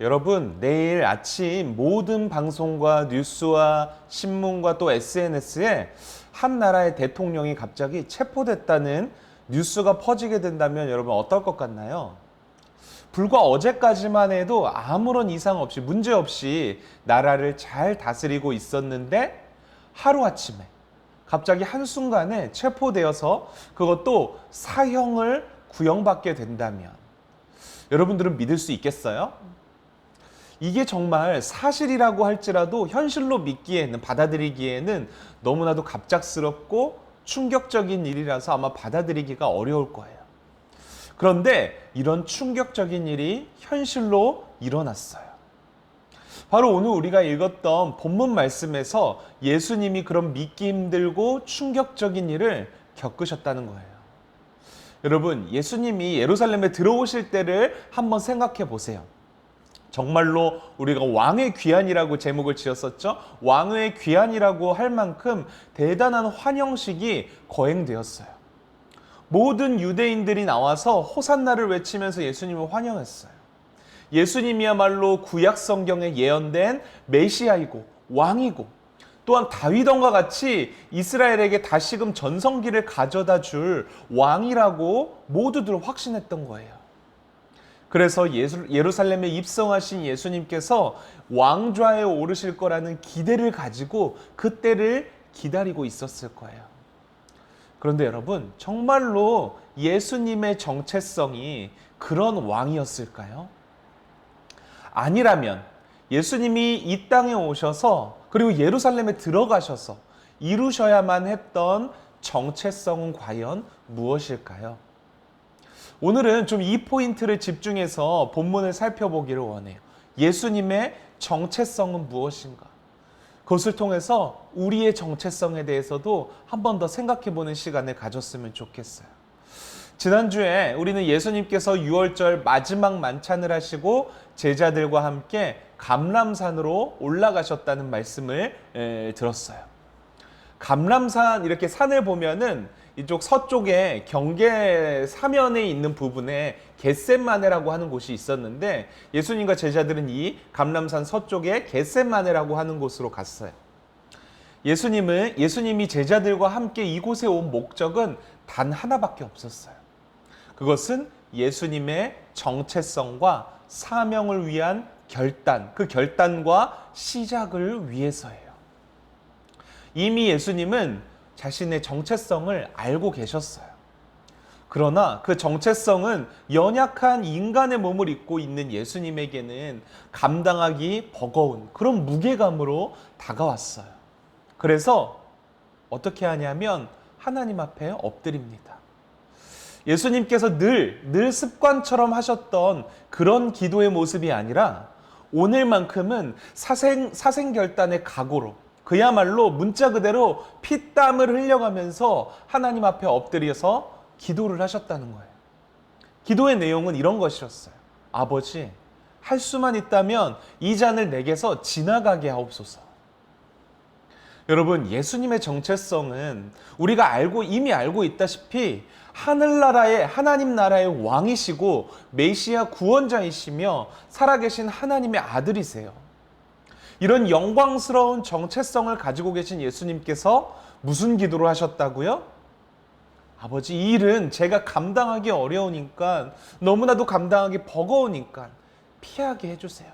여러분, 내일 아침 모든 방송과 뉴스와 신문과 또 SNS에 한 나라의 대통령이 갑자기 체포됐다는 뉴스가 퍼지게 된다면 여러분 어떨 것 같나요? 불과 어제까지만 해도 아무런 이상 없이 문제 없이 나라를 잘 다스리고 있었는데 하루아침에 갑자기 한순간에 체포되어서 그것도 사형을 구형받게 된다면 여러분들은 믿을 수 있겠어요? 이게 정말 사실이라고 할지라도 현실로 믿기에는 받아들이기에는 너무나도 갑작스럽고 충격적인 일이라서 아마 받아들이기가 어려울 거예요. 그런데 이런 충격적인 일이 현실로 일어났어요. 바로 오늘 우리가 읽었던 본문 말씀에서 예수님이 그런 믿기 힘들고 충격적인 일을 겪으셨다는 거예요. 여러분, 예수님이 예루살렘에 들어오실 때를 한번 생각해 보세요. 정말로 우리가 왕의 귀환이라고 제목을 지었었죠. 왕의 귀환이라고 할 만큼 대단한 환영식이 거행되었어요. 모든 유대인들이 나와서 호산나를 외치면서 예수님을 환영했어요. 예수님이야말로 구약 성경에 예언된 메시아이고 왕이고 또한 다윗왕과 같이 이스라엘에게 다시금 전성기를 가져다 줄 왕이라고 모두들 확신했던 거예요. 그래서 예수, 예루살렘에 입성하신 예수님께서 왕좌에 오르실 거라는 기대를 가지고 그때를 기다리고 있었을 거예요. 그런데 여러분, 정말로 예수님의 정체성이 그런 왕이었을까요? 아니라면 예수님이 이 땅에 오셔서 그리고 예루살렘에 들어가셔서 이루셔야만 했던 정체성은 과연 무엇일까요? 오늘은 좀 이 포인트를 집중해서 본문을 살펴보기를 원해요. 예수님의 정체성은 무엇인가? 그것을 통해서 우리의 정체성에 대해서도 한 번 더 생각해 보는 시간을 가졌으면 좋겠어요. 지난주에 우리는 예수님께서 6월절 마지막 만찬을 하시고 제자들과 함께 감람산으로 올라가셨다는 말씀을 에, 들었어요. 감람산 이렇게 산을 보면은 이쪽 서쪽에 경계 사면에 있는 부분에 겟셋마네라고 하는 곳이 있었는데 예수님과 제자들은 이 감람산 서쪽에 겟셋마네라고 하는 곳으로 갔어요. 예수님은 예수님이 제자들과 함께 이곳에 온 목적은 단 하나밖에 없었어요. 그것은 예수님의 정체성과 사명을 위한 결단, 그 결단과 시작을 위해서예요. 이미 예수님은 자신의 정체성을 알고 계셨어요. 그러나 그 정체성은 연약한 인간의 몸을 입고 있는 예수님에게는 감당하기 버거운 그런 무게감으로 다가왔어요. 그래서 어떻게 하냐면 하나님 앞에 엎드립니다. 예수님께서 늘, 늘 습관처럼 하셨던 그런 기도의 모습이 아니라 오늘만큼은 사생, 사생결단의 각오로 그야말로 문자 그대로 피땀을 흘려가면서 하나님 앞에 엎드려서 기도를 하셨다는 거예요. 기도의 내용은 이런 것이었어요. 아버지, 할 수만 있다면 이 잔을 내게서 지나가게 하옵소서. 여러분, 예수님의 정체성은 우리가 알고 이미 알고 있다시피 하늘나라의 하나님 나라의 왕이시고 메시아 구원자이시며 살아계신 하나님의 아들이세요. 이런 영광스러운 정체성을 가지고 계신 예수님께서 무슨 기도를 하셨다고요? 아버지, 이 일은 제가 감당하기 어려우니까 너무나도 감당하기 버거우니까 피하게 해주세요.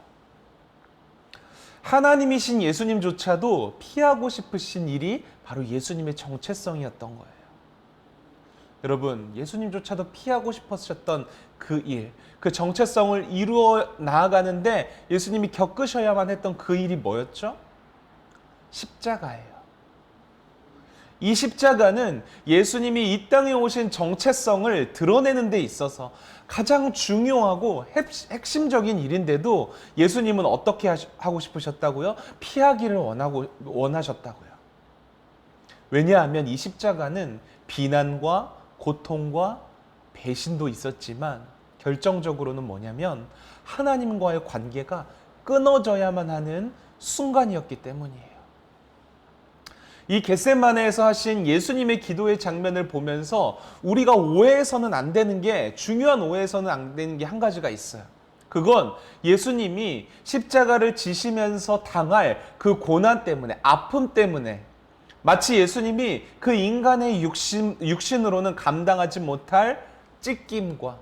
하나님이신 예수님조차도 피하고 싶으신 일이 바로 예수님의 정체성이었던 거예요. 여러분, 예수님조차도 피하고 싶으셨던 그 일, 그 정체성을 이루어 나아가는데 예수님이 겪으셔야만 했던 그 일이 뭐였죠? 십자가예요. 이 십자가는 예수님이 이 땅에 오신 정체성을 드러내는 데 있어서 가장 중요하고 핵심적인 일인데도 예수님은 어떻게 하고 싶으셨다고요? 피하기를 원하고, 원하셨다고요. 왜냐하면 이 십자가는 비난과 고통과 배신도 있었지만 결정적으로는 뭐냐면 하나님과의 관계가 끊어져야만 하는 순간이었기 때문이에요. 이 겟세마네에서 하신 예수님의 기도의 장면을 보면서 우리가 오해해서는 안 되는 게 중요한 오해해서는 안 되는 게 한 가지가 있어요. 그건 예수님이 십자가를 지시면서 당할 그 고난 때문에, 아픔 때문에, 마치 예수님이 그 인간의 육신, 육신으로는 감당하지 못할 찢김과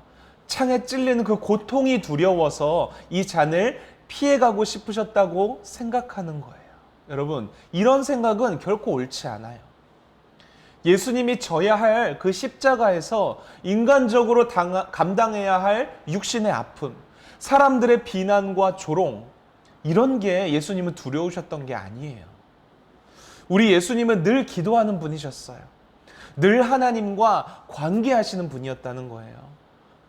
창에 찔리는 그 고통이 두려워서 이 잔을 피해가고 싶으셨다고 생각하는 거예요. 여러분, 이런 생각은 결코 옳지 않아요. 예수님이 져야 할 그 십자가에서 인간적으로 당, 감당해야 할 육신의 아픔, 사람들의 비난과 조롱, 이런 게 예수님은 두려우셨던 게 아니에요. 우리 예수님은 늘 기도하는 분이셨어요. 늘 하나님과 관계하시는 분이었다는 거예요.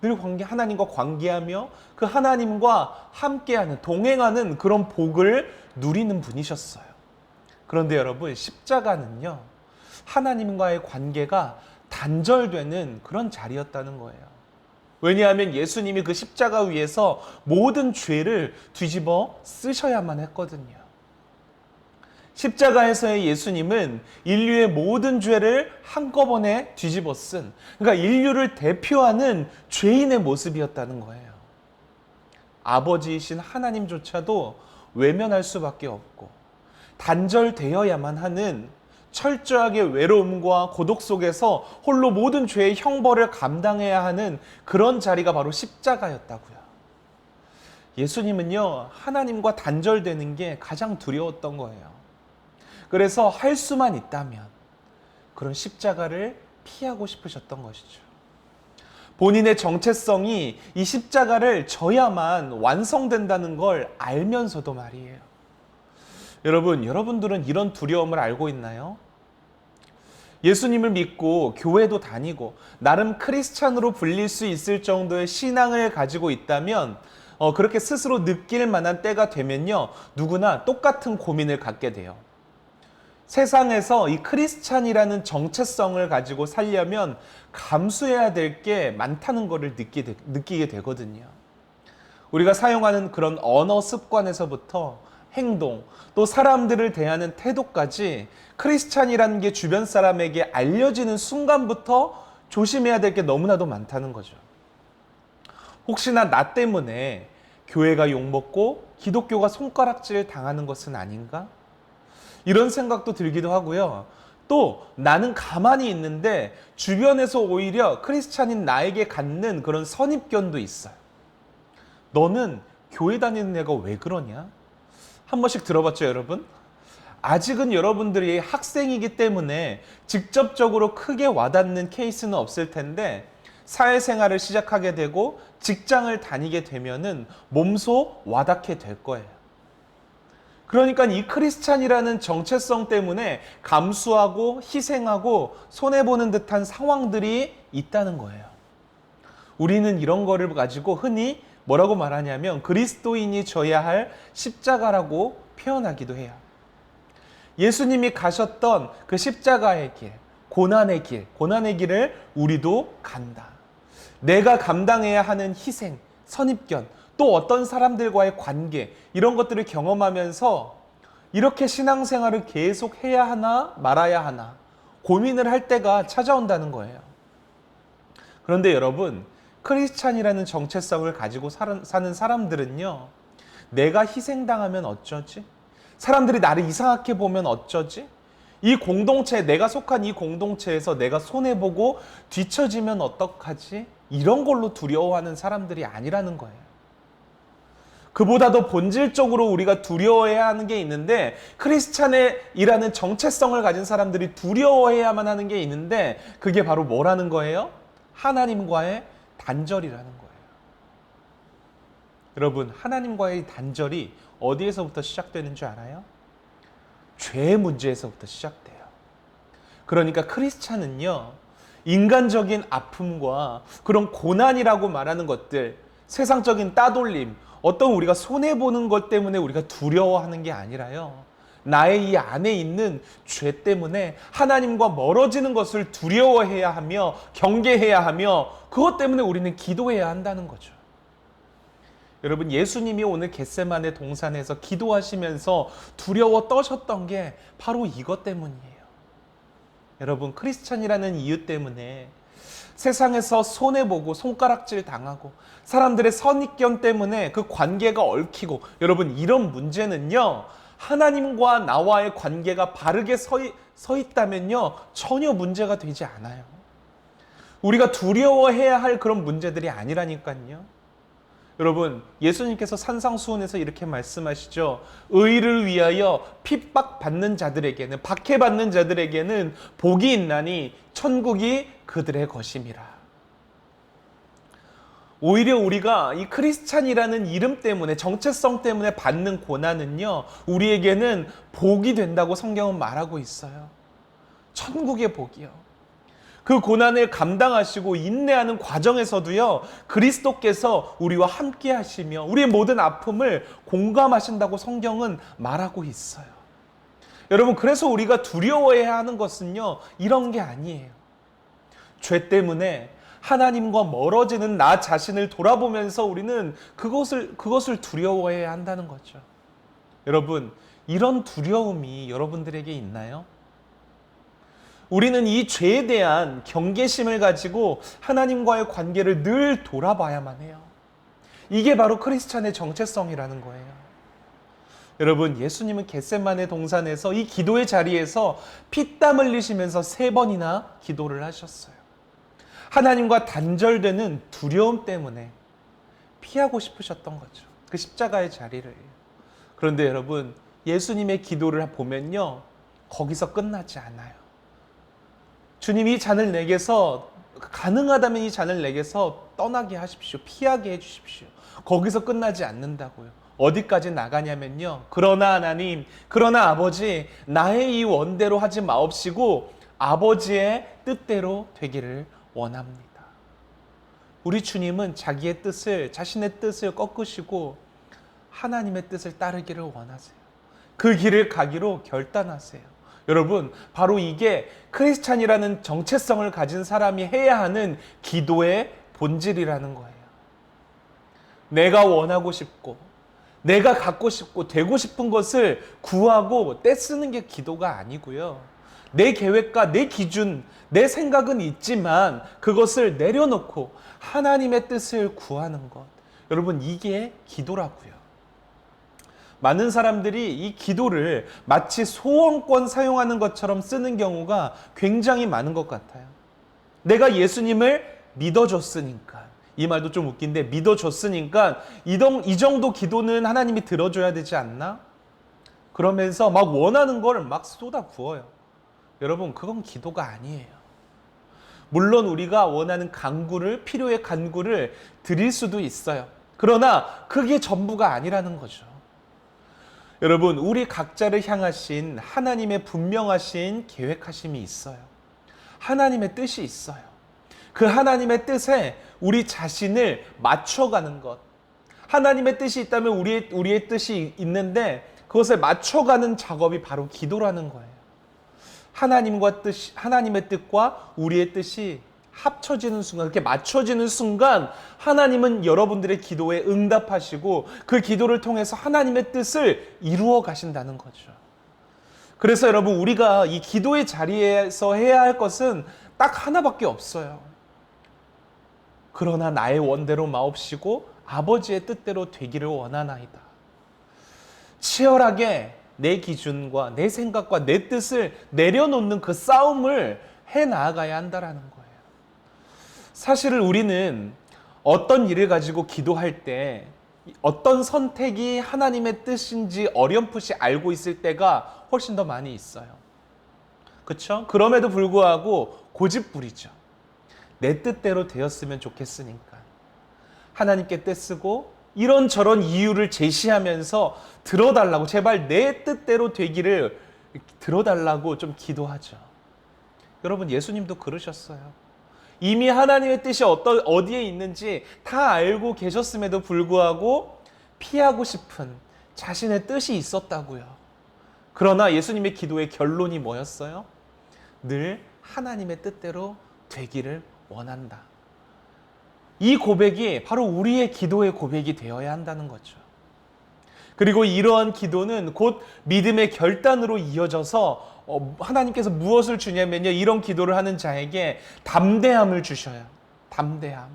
늘 관계, 하나님과 관계하며 그 하나님과 함께하는, 동행하는 그런 복을 누리는 분이셨어요. 그런데 여러분, 십자가는요, 하나님과의 관계가 단절되는 그런 자리였다는 거예요. 왜냐하면 예수님이 그 십자가 위에서 모든 죄를 뒤집어 쓰셔야만 했거든요. 십자가에서의 예수님은 인류의 모든 죄를 한꺼번에 뒤집어 쓴, 그러니까 인류를 대표하는 죄인의 모습이었다는 거예요. 아버지이신 하나님조차도 외면할 수밖에 없고, 단절되어야만 하는 철저하게 외로움과 고독 속에서 홀로 모든 죄의 형벌을 감당해야 하는 그런 자리가 바로 십자가였다고요. 예수님은요, 하나님과 단절되는 게 가장 두려웠던 거예요. 그래서 할 수만 있다면 그런 십자가를 피하고 싶으셨던 것이죠. 본인의 정체성이 이 십자가를 져야만 완성된다는 걸 알면서도 말이에요. 여러분, 여러분들은 이런 두려움을 알고 있나요? 예수님을 믿고 교회도 다니고 나름 크리스찬으로 불릴 수 있을 정도의 신앙을 가지고 있다면 어, 그렇게 스스로 느낄 만한 때가 되면요 누구나 똑같은 고민을 갖게 돼요. 세상에서 이 크리스찬이라는 정체성을 가지고 살려면 감수해야 될 게 많다는 것을 느끼게, 되거든요. 우리가 사용하는 그런 언어 습관에서부터 행동, 또 사람들을 대하는 태도까지 크리스찬이라는 게 주변 사람에게 알려지는 순간부터 조심해야 될 게 너무나도 많다는 거죠. 혹시나 나 때문에 교회가 욕먹고 기독교가 손가락질 당하는 것은 아닌가? 이런 생각도 들기도 하고요. 또 나는 가만히 있는데 주변에서 오히려 크리스찬인 나에게 갖는 그런 선입견도 있어요. 너는 교회 다니는 애가 왜 그러냐? 한 번씩 들어봤죠, 여러분? 아직은 여러분들이 학생이기 때문에 직접적으로 크게 와닿는 케이스는 없을 텐데 사회생활을 시작하게 되고 직장을 다니게 되면은 몸소 와닿게 될 거예요. 그러니까 이 크리스찬이라는 정체성 때문에 감수하고 희생하고 손해보는 듯한 상황들이 있다는 거예요. 우리는 이런 거를 가지고 흔히 뭐라고 말하냐면 그리스도인이 져야 할 십자가라고 표현하기도 해요. 예수님이 가셨던 그 십자가의 길, 고난의 길, 고난의 길을 우리도 간다. 내가 감당해야 하는 희생, 선입견, 또 어떤 사람들과의 관계 이런 것들을 경험하면서 이렇게 신앙생활을 계속 해야 하나 말아야 하나 고민을 할 때가 찾아온다는 거예요. 그런데 여러분 크리스찬이라는 정체성을 가지고 사는 사람들은요 내가 희생당하면 어쩌지? 사람들이 나를 이상하게 보면 어쩌지? 이 공동체, 내가 속한 이 공동체에서 내가 손해보고 뒤처지면 어떡하지? 이런 걸로 두려워하는 사람들이 아니라는 거예요. 그보다도 본질적으로 우리가 두려워해야 하는 게 있는데 크리스찬의이라는 정체성을 가진 사람들이 두려워해야만 하는 게 있는데 그게 바로 뭐라는 거예요? 하나님과의 단절이라는 거예요. 여러분, 하나님과의 단절이 어디에서부터 시작되는 줄 알아요? 죄의 문제에서부터 시작돼요. 그러니까 크리스찬은요, 인간적인 아픔과 그런 고난이라고 말하는 것들, 세상적인 따돌림, 어떤 우리가 손해보는 것 때문에 우리가 두려워하는 게 아니라요. 나의 이 안에 있는 죄 때문에 하나님과 멀어지는 것을 두려워해야 하며 경계해야 하며 그것 때문에 우리는 기도해야 한다는 거죠. 여러분 예수님이 오늘 겟세만의 동산에서 기도하시면서 두려워 떠셨던 게 바로 이것 때문이에요. 여러분 크리스찬이라는 이유 때문에 세상에서 손해보고 손가락질 당하고 사람들의 선입견 때문에 그 관계가 얽히고 여러분 이런 문제는요 하나님과 나와의 관계가 바르게 서, 있, 서 있다면요 전혀 문제가 되지 않아요. 우리가 두려워해야 할 그런 문제들이 아니라니까요. 여러분, 예수님께서 산상수훈에서 이렇게 말씀하시죠. 의를 위하여 핍박받는 자들에게는, 박해받는 자들에게는 복이 있나니 천국이 그들의 것임이라. 오히려 우리가 이 크리스찬이라는 이름 때문에, 정체성 때문에 받는 고난은요, 우리에게는 복이 된다고 성경은 말하고 있어요. 천국의 복이요. 그 고난을 감당하시고 인내하는 과정에서도요, 그리스도께서 우리와 함께 하시며 우리의 모든 아픔을 공감하신다고 성경은 말하고 있어요. 여러분, 그래서 우리가 두려워해야 하는 것은요, 이런 게 아니에요. 죄 때문에 하나님과 멀어지는 나 자신을 돌아보면서 우리는 그것을, 그것을 두려워해야 한다는 거죠. 여러분, 이런 두려움이 여러분들에게 있나요? 우리는 이 죄에 대한 경계심을 가지고 하나님과의 관계를 늘 돌아봐야만 해요. 이게 바로 크리스찬의 정체성이라는 거예요. 여러분, 예수님은 겟셋만의 동산에서 이 기도의 자리에서 피땀 흘리시면서 세 번이나 기도를 하셨어요. 하나님과 단절되는 두려움 때문에 피하고 싶으셨던 거죠. 그 십자가의 자리를. 그런데 여러분, 예수님의 기도를 보면요. 거기서 끝나지 않아요. 주님 이 잔을 내게서 가능하다면 이 잔을 내게서 떠나게 하십시오. 피하게 해 주십시오. 거기서 끝나지 않는다고요. 어디까지 나가냐면요. 그러나 하나님, 그러나 아버지, 나의 이 원대로 하지 마옵시고 아버지의 뜻대로 되기를 원합니다. 우리 주님은 자기의 뜻을, 자신의 뜻을 꺾으시고 하나님의 뜻을 따르기를 원하세요. 그 길을 가기로 결단하세요. 여러분, 바로 이게 크리스찬이라는 정체성을 가진 사람이 해야 하는 기도의 본질이라는 거예요. 내가 원하고 싶고, 내가 갖고 싶고, 되고 싶은 것을 구하고 떼쓰는 게 기도가 아니고요. 내 계획과 내 기준, 내 생각은 있지만 그것을 내려놓고 하나님의 뜻을 구하는 것. 여러분, 이게 기도라고요. 많은 사람들이 이 기도를 마치 소원권 사용하는 것처럼 쓰는 경우가 굉장히 많은 것 같아요. 내가 예수님을 믿어줬으니까. 이 말도 좀 웃긴데 믿어줬으니까 이 정도 기도는 하나님이 들어줘야 되지 않나? 그러면서 막 원하는 걸 막 쏟아 부어요. 여러분, 그건 기도가 아니에요. 물론 우리가 원하는 간구를, 필요의 간구를 드릴 수도 있어요. 그러나 그게 전부가 아니라는 거죠. 여러분, 우리 각자를 향하신 하나님의 분명하신 계획하심이 있어요. 하나님의 뜻이 있어요. 그 하나님의 뜻에 우리 자신을 맞춰가는 것. 하나님의 뜻이 있다면 우리의, 우리의 뜻이 있는데 그것을 맞춰가는 작업이 바로 기도라는 거예요. 하나님과 뜻, 하나님의 뜻과 우리의 뜻이 합쳐지는 순간, 그렇게 맞춰지는 순간 하나님은 여러분들의 기도에 응답하시고 그 기도를 통해서 하나님의 뜻을 이루어 가신다는 거죠. 그래서 여러분, 우리가 이 기도의 자리에서 해야 할 것은 딱 하나밖에 없어요. 그러나 나의 원대로 마옵시고 아버지의 뜻대로 되기를 원하나이다. 치열하게 내 기준과 내 생각과 내 뜻을 내려놓는 그 싸움을 해 나아가야 한다라는 거예요. 사실 우리는 어떤 일을 가지고 기도할 때 어떤 선택이 하나님의 뜻인지 어렴풋이 알고 있을 때가 훨씬 더 많이 있어요. 그렇죠? 그럼에도 불구하고 고집부리죠. 내 뜻대로 되었으면 좋겠으니까. 하나님께 떼쓰고 이런저런 이유를 제시하면서 들어달라고 제발 내 뜻대로 되기를 들어달라고 좀 기도하죠. 여러분 예수님도 그러셨어요. 이미 하나님의 뜻이 어떠, 어디에 있는지 다 알고 계셨음에도 불구하고 피하고 싶은 자신의 뜻이 있었다고요. 그러나 예수님의 기도의 결론이 뭐였어요? 늘 하나님의 뜻대로 되기를 원한다. 이 고백이 바로 우리의 기도의 고백이 되어야 한다는 거죠. 그리고 이러한 기도는 곧 믿음의 결단으로 이어져서 어, 하나님께서 무엇을 주냐면요. 이런 기도를 하는 자에게 담대함을 주셔요. 담대함.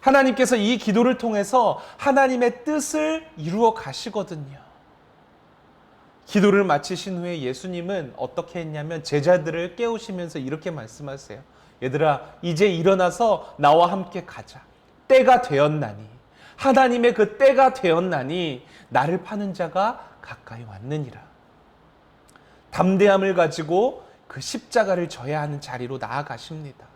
하나님께서 이 기도를 통해서 하나님의 뜻을 이루어 가시거든요. 기도를 마치신 후에 예수님은 어떻게 했냐면 제자들을 깨우시면서 이렇게 말씀하세요. 얘들아, 이제 일어나서 나와 함께 가자. 때가 되었나니. 하나님의 그 때가 되었나니 나를 파는 자가 가까이 왔느니라. 담대함을 가지고 그 십자가를 져야 하는 자리로 나아가십니다.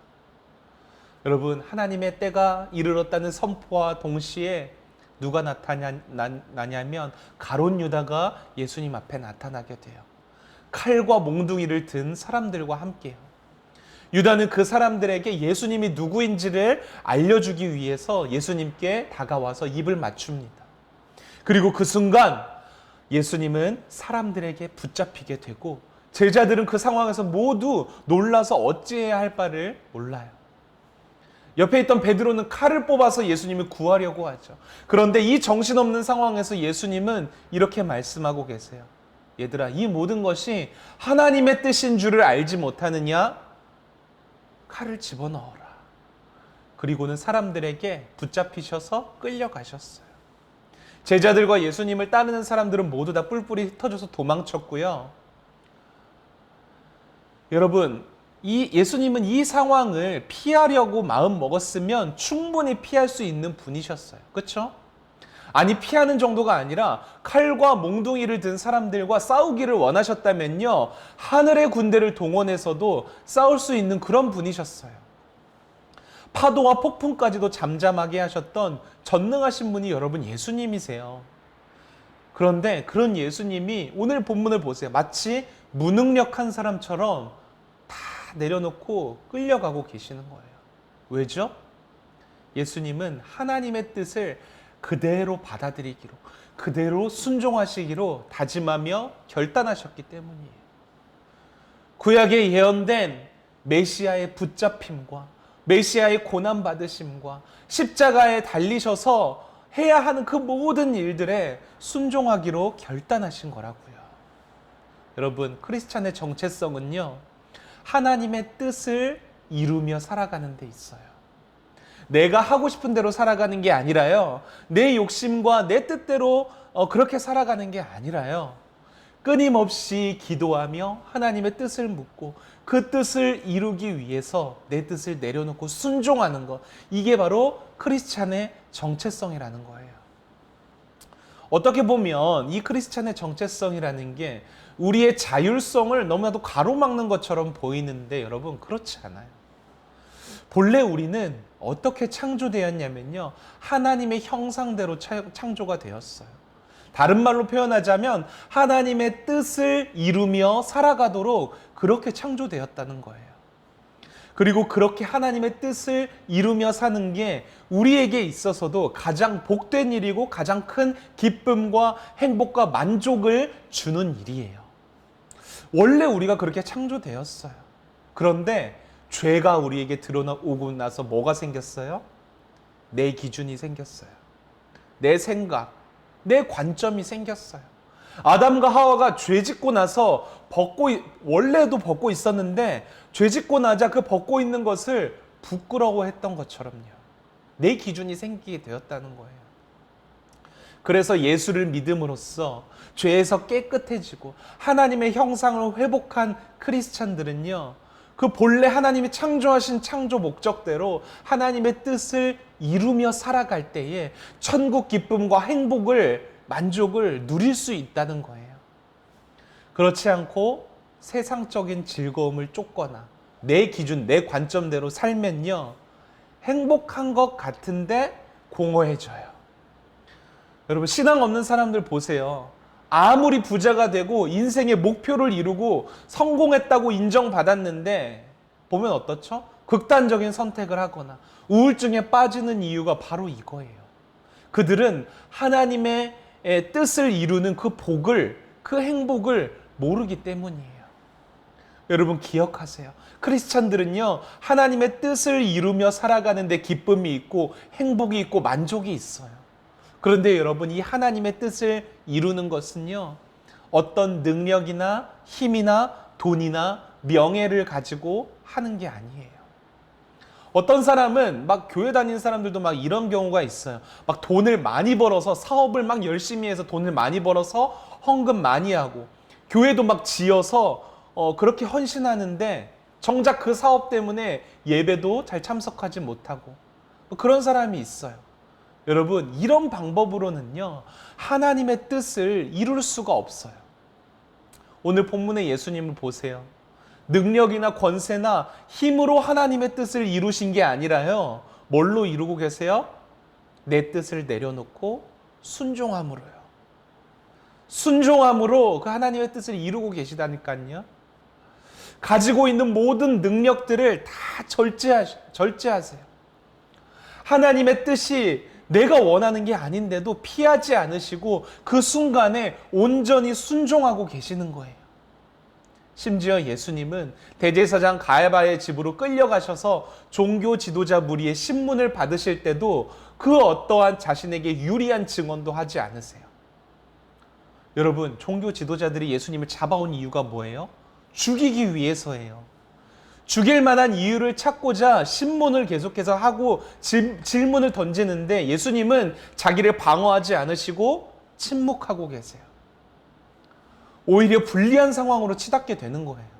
여러분, 하나님의 때가 이르렀다는 선포와 동시에 누가 나타나냐면 가론 유다가 예수님 앞에 나타나게 돼요. 칼과 몽둥이를 든 사람들과 함께요. 유다는 그 사람들에게 예수님이 누구인지를 알려주기 위해서 예수님께 다가와서 입을 맞춥니다. 그리고 그 순간 예수님은 사람들에게 붙잡히게 되고 제자들은 그 상황에서 모두 놀라서 어찌해야 할 바를 몰라요. 옆에 있던 베드로는 칼을 뽑아서 예수님을 구하려고 하죠. 그런데 이 정신없는 상황에서 예수님은 이렇게 말씀하고 계세요. 얘들아, 이 모든 것이 하나님의 뜻인 줄을 알지 못하느냐? 칼을 집어넣어라. 그리고는 사람들에게 붙잡히셔서 끌려가셨어요. 제자들과 예수님을 따르는 사람들은 모두 다 뿔뿔이 흩어져서 도망쳤고요. 여러분, 이 예수님은 이 상황을 피하려고 마음 먹었으면 충분히 피할 수 있는 분이셨어요. 그렇죠? 아니 피하는 정도가 아니라 칼과 몽둥이를 든 사람들과 싸우기를 원하셨다면요. 하늘의 군대를 동원해서도 싸울 수 있는 그런 분이셨어요. 파도와 폭풍까지도 잠잠하게 하셨던 전능하신 분이 여러분 예수님이세요. 그런데 그런 예수님이 오늘 본문을 보세요. 마치 무능력한 사람처럼 다 내려놓고 끌려가고 계시는 거예요. 왜죠? 예수님은 하나님의 뜻을 그대로 받아들이기로, 그대로 순종하시기로 다짐하며 결단하셨기 때문이에요. 구약에 예언된 메시아의 붙잡힘과 메시아의 고난 받으심과 십자가에 달리셔서 해야 하는 그 모든 일들에 순종하기로 결단하신 거라고요. 여러분, 크리스찬의 정체성은요. 하나님의 뜻을 이루며 살아가는 데 있어요. 내가 하고 싶은 대로 살아가는 게 아니라요. 내 욕심과 내 뜻대로 어, 그렇게 살아가는 게 아니라요. 끊임없이 기도하며 하나님의 뜻을 묻고 그 뜻을 이루기 위해서 내 뜻을 내려놓고 순종하는 것. 이게 바로 크리스찬의 정체성이라는 거예요. 어떻게 보면 이 크리스찬의 정체성이라는 게 우리의 자율성을 너무나도 가로막는 것처럼 보이는데 여러분 그렇지 않아요. 본래 우리는 어떻게 창조되었냐면요. 하나님의 형상대로 창조가 되었어요. 다른 말로 표현하자면 하나님의 뜻을 이루며 살아가도록 그렇게 창조되었다는 거예요. 그리고 그렇게 하나님의 뜻을 이루며 사는 게 우리에게 있어서도 가장 복된 일이고 가장 큰 기쁨과 행복과 만족을 주는 일이에요. 원래 우리가 그렇게 창조되었어요. 그런데 죄가 우리에게 드러나오고 나서 뭐가 생겼어요? 내 기준이 생겼어요. 내 생각, 내 관점이 생겼어요. 아담과 하와가 죄 짓고 나서 벗고 원래도 벗고 있었는데 죄 짓고 나자 그 벗고 있는 것을 부끄러워했던 것처럼요. 내 기준이 생기게 되었다는 거예요. 그래서 예수를 믿음으로써 죄에서 깨끗해지고 하나님의 형상을 회복한 크리스찬들은요. 그 본래 하나님이 창조하신 창조 목적대로 하나님의 뜻을 이루며 살아갈 때에 천국 기쁨과 행복을 만족을 누릴 수 있다는 거예요. 그렇지 않고 세상적인 즐거움을 쫓거나 내 기준, 내 관점대로 살면요. 행복한 것 같은데 공허해져요. 여러분, 신앙 없는 사람들 보세요. 아무리 부자가 되고 인생의 목표를 이루고 성공했다고 인정받았는데 보면 어떻죠? 극단적인 선택을 하거나 우울증에 빠지는 이유가 바로 이거예요. 그들은 하나님의 뜻을 이루는 그 복을, 그 행복을 모르기 때문이에요. 여러분 기억하세요. 크리스찬들은요, 하나님의 뜻을 이루며 살아가는데 기쁨이 있고 행복이 있고 만족이 있어요. 그런데 여러분, 이 하나님의 뜻을 이루는 것은요, 어떤 능력이나 힘이나 돈이나 명예를 가지고 하는 게 아니에요. 어떤 사람은 막 교회 다니는 사람들도 막 이런 경우가 있어요. 막 돈을 많이 벌어서 사업을 막 열심히 해서 돈을 많이 벌어서 헌금 많이 하고 교회도 막 지어서 어, 그렇게 헌신하는데 정작 그 사업 때문에 예배도 잘 참석하지 못하고 뭐 그런 사람이 있어요. 여러분, 이런 방법으로는요, 하나님의 뜻을 이룰 수가 없어요. 오늘 본문의 예수님을 보세요. 능력이나 권세나 힘으로 하나님의 뜻을 이루신 게 아니라요, 뭘로 이루고 계세요? 내 뜻을 내려놓고 순종함으로요. 순종함으로 그 하나님의 뜻을 이루고 계시다니까요. 가지고 있는 모든 능력들을 다 절제하, 절제하세요. 하나님의 뜻이 내가 원하는 게 아닌데도 피하지 않으시고 그 순간에 온전히 순종하고 계시는 거예요. 심지어 예수님은 대제사장 가야바의 집으로 끌려가셔서 종교 지도자 무리의 신문을 받으실 때도 그 어떠한 자신에게 유리한 증언도 하지 않으세요. 여러분, 종교 지도자들이 예수님을 잡아온 이유가 뭐예요? 죽이기 위해서예요. 죽일 만한 이유를 찾고자 신문을 계속해서 하고 질, 질문을 던지는데 예수님은 자기를 방어하지 않으시고 침묵하고 계세요. 오히려 불리한 상황으로 치닫게 되는 거예요.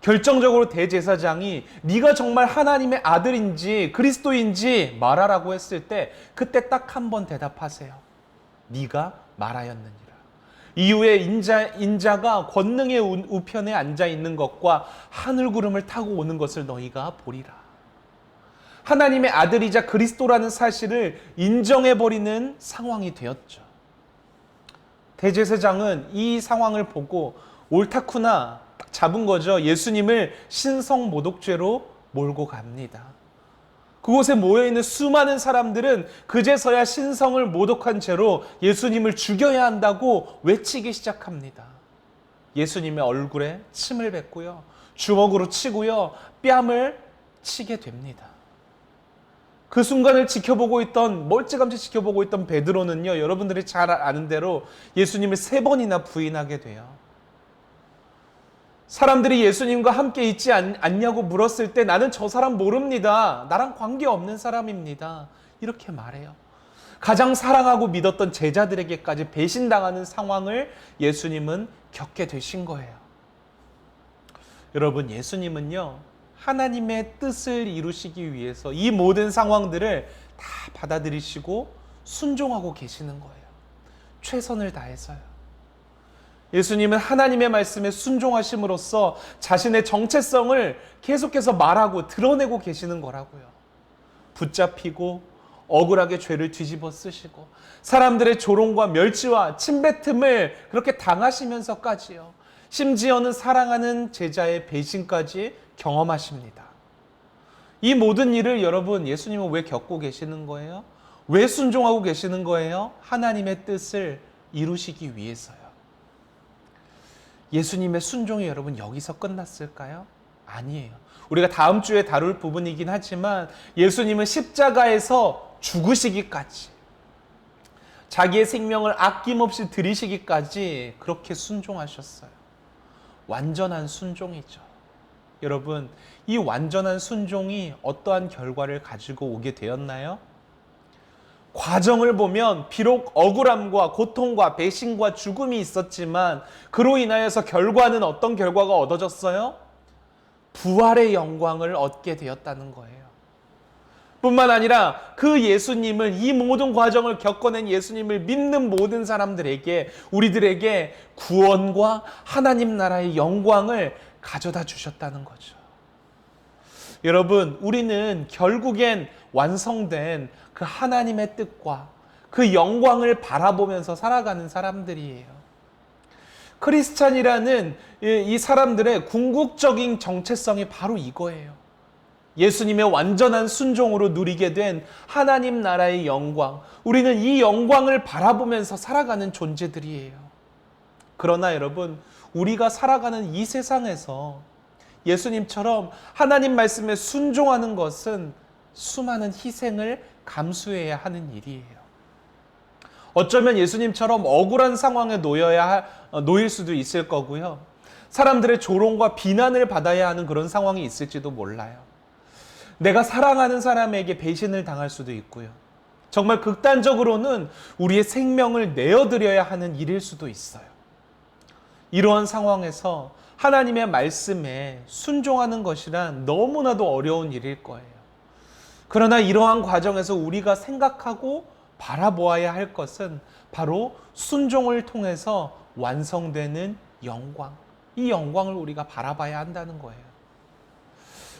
결정적으로 대제사장이 네가 정말 하나님의 아들인지 그리스도인지 말하라고 했을 때 그때 딱 한 번 대답하세요. 네가 말하였느니라. 이후에 인자, 인자가 권능의 우- 우편에 앉아 있는 것과 하늘 구름을 타고 오는 것을 너희가 보리라. 하나님의 아들이자 그리스도라는 사실을 인정해 버리는 상황이 되었죠. 대제사장은 이 상황을 보고 옳다쿠나 딱 잡은 거죠. 예수님을 신성 모독죄로 몰고 갑니다. 그곳에 모여 있는 수많은 사람들은 그제서야 신성을 모독한 채로 예수님을 죽여야 한다고 외치기 시작합니다. 예수님의 얼굴에 침을 뱉고요. 주먹으로 치고요. 뺨을 치게 됩니다. 그 순간을 지켜보고 있던 멀찌감치 지켜보고 있던 베드로는요. 여러분들이 잘 아는 대로 예수님을 세 번이나 부인하게 돼요. 사람들이 예수님과 함께 있지 않, 않냐고 물었을 때 나는 저 사람 모릅니다. 나랑 관계 없는 사람입니다. 이렇게 말해요. 가장 사랑하고 믿었던 제자들에게까지 배신당하는 상황을 예수님은 겪게 되신 거예요. 여러분, 예수님은요, 하나님의 뜻을 이루시기 위해서 이 모든 상황들을 다 받아들이시고 순종하고 계시는 거예요. 최선을 다해서요. 예수님은 하나님의 말씀에 순종하심으로써 자신의 정체성을 계속해서 말하고 드러내고 계시는 거라고요. 붙잡히고 억울하게 죄를 뒤집어 쓰시고 사람들의 조롱과 멸치와 침뱉음을 그렇게 당하시면서까지요. 심지어는 사랑하는 제자의 배신까지 경험하십니다. 이 모든 일을 여러분 예수님은 왜 겪고 계시는 거예요? 왜 순종하고 계시는 거예요? 하나님의 뜻을 이루시기 위해서요. 예수님의 순종이 여러분 여기서 끝났을까요? 아니에요. 우리가 다음 주에 다룰 부분이긴 하지만 예수님은 십자가에서 죽으시기까지 자기의 생명을 아낌없이 드리시기까지 그렇게 순종하셨어요. 완전한 순종이죠. 여러분, 이 완전한 순종이 어떠한 결과를 가지고 오게 되었나요? 과정을 보면 비록 억울함과 고통과 배신과 죽음이 있었지만 그로 인하여서 결과는 어떤 결과가 얻어졌어요? 부활의 영광을 얻게 되었다는 거예요. 뿐만 아니라 그 예수님을 이 모든 과정을 겪어낸 예수님을 믿는 모든 사람들에게 우리들에게 구원과 하나님 나라의 영광을 가져다 주셨다는 거죠. 여러분, 우리는 결국엔 완성된 그 하나님의 뜻과 그 영광을 바라보면서 살아가는 사람들이에요. 크리스찬이라는 이 사람들의 궁극적인 정체성이 바로 이거예요. 예수님의 완전한 순종으로 누리게 된 하나님 나라의 영광. 우리는 이 영광을 바라보면서 살아가는 존재들이에요. 그러나 여러분, 우리가 살아가는 이 세상에서 예수님처럼 하나님 말씀에 순종하는 것은 수많은 희생을 감수해야 하는 일이에요. 어쩌면 예수님처럼 억울한 상황에 놓여야 할- 어, 놓일 수도 있을 거고요. 사람들의 조롱과 비난을 받아야 하는 그런 상황이 있을지도 몰라요. 내가 사랑하는 사람에게 배신을 당할 수도 있고요. 정말 극단적으로는 우리의 생명을 내어드려야 하는 일일 수도 있어요. 이러한 상황에서 하나님의 말씀에 순종하는 것이란 너무나도 어려운 일일 거예요. 그러나 이러한 과정에서 우리가 생각하고 바라보아야 할 것은 바로 순종을 통해서 완성되는 영광. 이 영광을 우리가 바라봐야 한다는 거예요.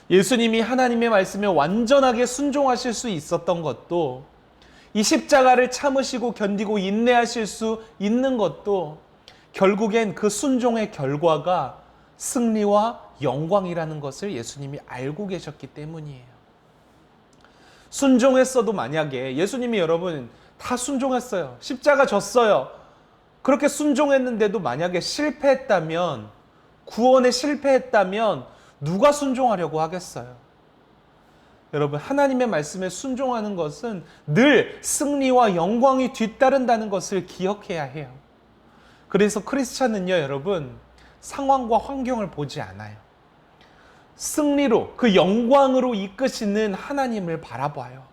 예수님이 하나님의 말씀에 완전하게 순종하실 수 있었던 것도 이 십자가를 참으시고 견디고 인내하실 수 있는 것도 결국엔 그 순종의 결과가 승리와 영광이라는 것을 예수님이 알고 계셨기 때문이에요. 순종했어도 만약에 예수님이 여러분 다 순종했어요. 십자가 졌어요. 그렇게 순종했는데도 만약에 실패했다면 구원에 실패했다면 누가 순종하려고 하겠어요? 여러분 하나님의 말씀에 순종하는 것은 늘 승리와 영광이 뒤따른다는 것을 기억해야 해요. 그래서 크리스찬은요, 여러분 상황과 환경을 보지 않아요. 승리로 그 영광으로 이끄시는 하나님을 바라봐요.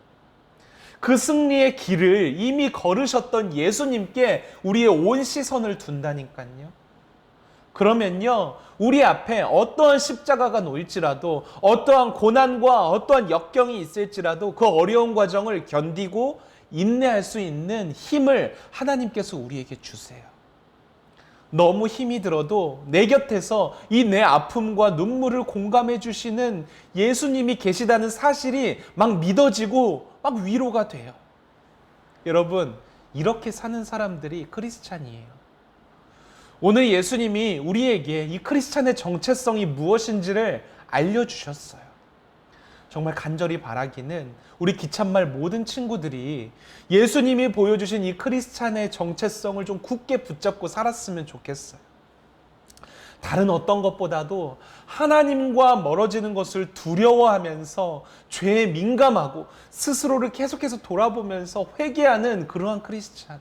그 승리의 길을 이미 걸으셨던 예수님께 우리의 온 시선을 둔다니까요. 그러면요, 우리 앞에 어떠한 십자가가 놓일지라도, 어떠한 고난과 어떠한 역경이 있을지라도 그 어려운 과정을 견디고 인내할 수 있는 힘을 하나님께서 우리에게 주세요. 너무 힘이 들어도 내 곁에서 이 내 아픔과 눈물을 공감해 주시는 예수님이 계시다는 사실이 막 믿어지고 막 위로가 돼요. 여러분, 이렇게 사는 사람들이 크리스찬이에요. 오늘 예수님이 우리에게 이 크리스찬의 정체성이 무엇인지를 알려주셨어요. 정말 간절히 바라기는 우리 기참말 모든 친구들이 예수님이 보여주신 이 크리스찬의 정체성을 좀 굳게 붙잡고 살았으면 좋겠어요. 다른 어떤 것보다도 하나님과 멀어지는 것을 두려워하면서 죄에 민감하고 스스로를 계속해서 돌아보면서 회개하는 그러한 크리스찬.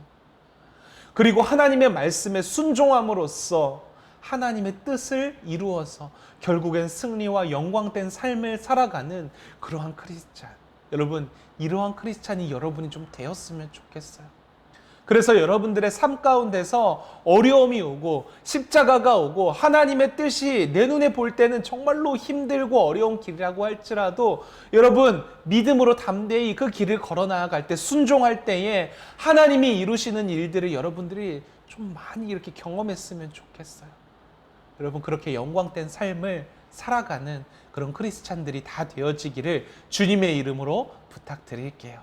그리고 하나님의 말씀에 순종함으로써 하나님의 뜻을 이루어서 결국엔 승리와 영광된 삶을 살아가는 그러한 크리스찬. 여러분, 이러한 크리스찬이 여러분이 좀 되었으면 좋겠어요. 그래서 여러분들의 삶 가운데서 어려움이 오고 십자가가 오고 하나님의 뜻이 내 눈에 볼 때는 정말로 힘들고 어려운 길이라고 할지라도 여러분 믿음으로 담대히 그 길을 걸어 나아갈 때 순종할 때에 하나님이 이루시는 일들을 여러분들이 좀 많이 이렇게 경험했으면 좋겠어요. 여러분 그렇게 영광된 삶을 살아가는 그런 크리스찬들이 다 되어지기를 주님의 이름으로 부탁드릴게요.